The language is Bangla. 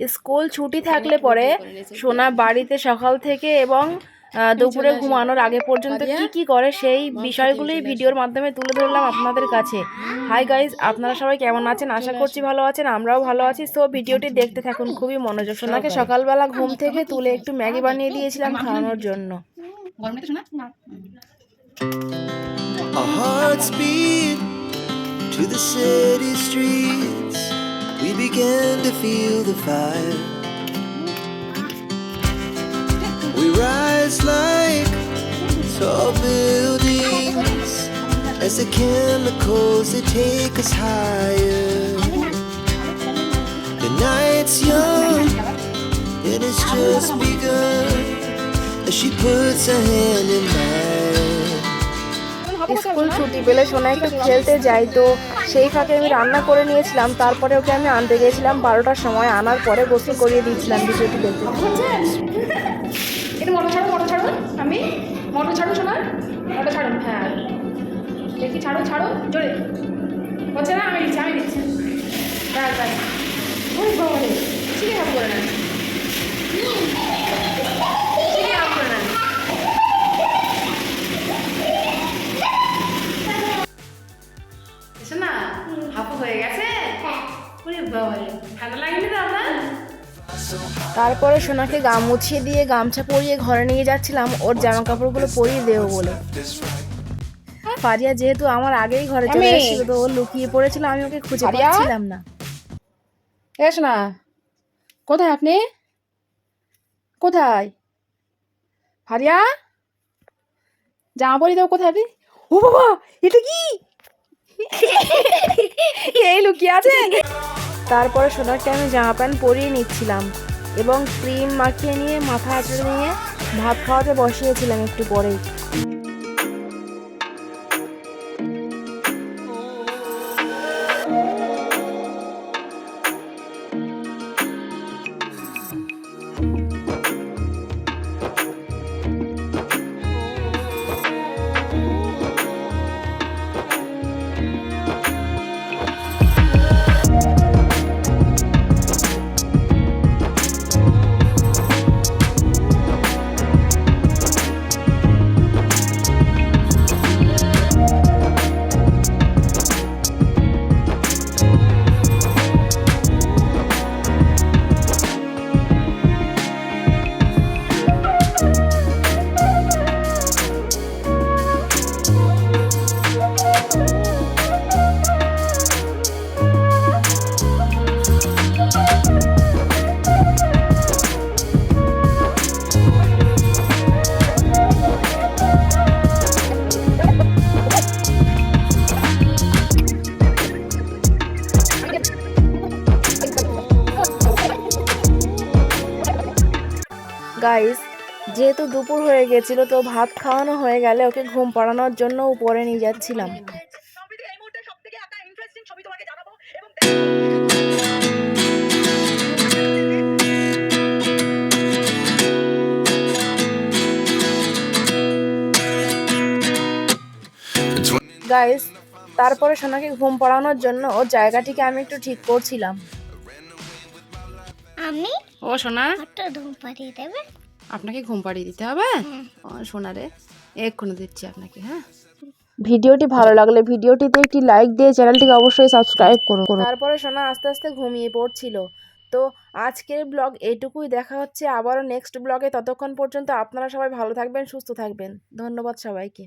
স্কুল ছুটি থাকলে পরে সোনা বাড়িতে সকাল থেকে এবং দুপুরে ঘুমানোর আগে পর্যন্ত কি কি করে সেই বিষয়গুলোই ভিডিওর মাধ্যমে তুলে ধরলাম আপনাদের কাছে। হাই গাইজ আপনারা সবাই কেমন আছেন? আশা করছি ভালো আছেন আমরাও ভালো আছি। সো ভিডিওটি দেখতে থাকুন খুবই মনোযোগ সোনাকে সকালবেলা ঘুম থেকে তুলে একটু ম্যাগি বানিয়ে দিয়েছিলাম খাওয়ানোর জন্য। শোনা? Our hearts beat to the city streets. We began to feel the fire. We rise like tall buildings as the chemicals they take us higher. The night's young and it's just begun as she puts her hand in mine. School ছুটি পেলে সোনা একটু খেলতে যাই তো সেই ফাঁকে আমি রান্না করে নিয়েছিলাম, তারপরে ওকে আমি আনতে গেছিলাম বারোটার সময় আনার পরে গোসল করিয়ে দিয়েছিলাম বিষয়টি দেখতে। এটা ছাড়ো, মোটর ছাড়ো, আমি মোটর ছাড়ো শোনা মোটর ছাড়ো হ্যাঁ। দেখি জোরে। হচ্ছে না, আমি দিচ্ছি আমি দিচ্ছি। ওই বাবা ঠিক আছে করে নেন না হাফু হয়ে গেছে ওরে বাবা ঠান্ডা লাগেনি তো আপনার তারপরে সোনাকে গা মুছিয়ে দিয়ে গামছা পরিয়ে ঘরে নিয়ে যাচ্ছিলাম ওর জামা কাপড়গুলো পরিয়ে দেবো বলে। ফারিয়া যেহেতু আমার আগেই ঘরে চলে এসেছিল তো ও লুকিয়ে পড়েছিল আমি ওকে খুঁজে? পাচ্ছিলাম না। এস না কোথায় আপনি? কোথায়? ফারিয়া? জামা পরিয়ে দেবো কোথায় আপনি? ও বাবা এটা কি? এই লুকিয়ে আছে? তারপরে সোনাকে আমি জামা প্যান্ট পরিয়ে নিচ্ছিলাম এবং ক্রিম মাখিয়ে নিয়ে, মাথা আঁচড়ে নিয়ে ভাত খাওয়াতে বসিয়েছিলাম একটু পরেই। গাইস যেহেতু দুপুর হয়ে গেছিল, তো ভাত খাওয়ানো হয়ে গেলে ওকে ঘুম পাড়ানোর জন্য উপরে নিয়ে যাচ্ছিলাম। গাইস তারপরে সোনাকে ঘুম পাড়ানোর জন্য ওর জায়গাটিকে আমি একটু ঠিক করছিলাম। আমি? ও সোনা। একটা ধূপ পাঠিয়ে দেবে। আপনাকে ঘুম পাড়িয়ে দিতে হবে? ও সোনা রে এক্ষুনি দিচ্ছি আপনাকে হ্যাঁ? ভিডিওটি ভালো লাগলে ভিডিওটিতে একটি লাইক দিয়ে চ্যানেলটিকে অবশ্যই সাবস্ক্রাইব করুন। তারপরে সোনা আস্তে আস্তে ঘুমিয়ে পড়ছিল। তো আজকের ব্লগ এইটুকুই দেখা হচ্ছে আবারও নেক্সট ব্লগে। ততক্ষণ পর্যন্ত আপনারা সবাই ভালো থাকবেন সুস্থ থাকবেন। ধন্যবাদ সবাইকে।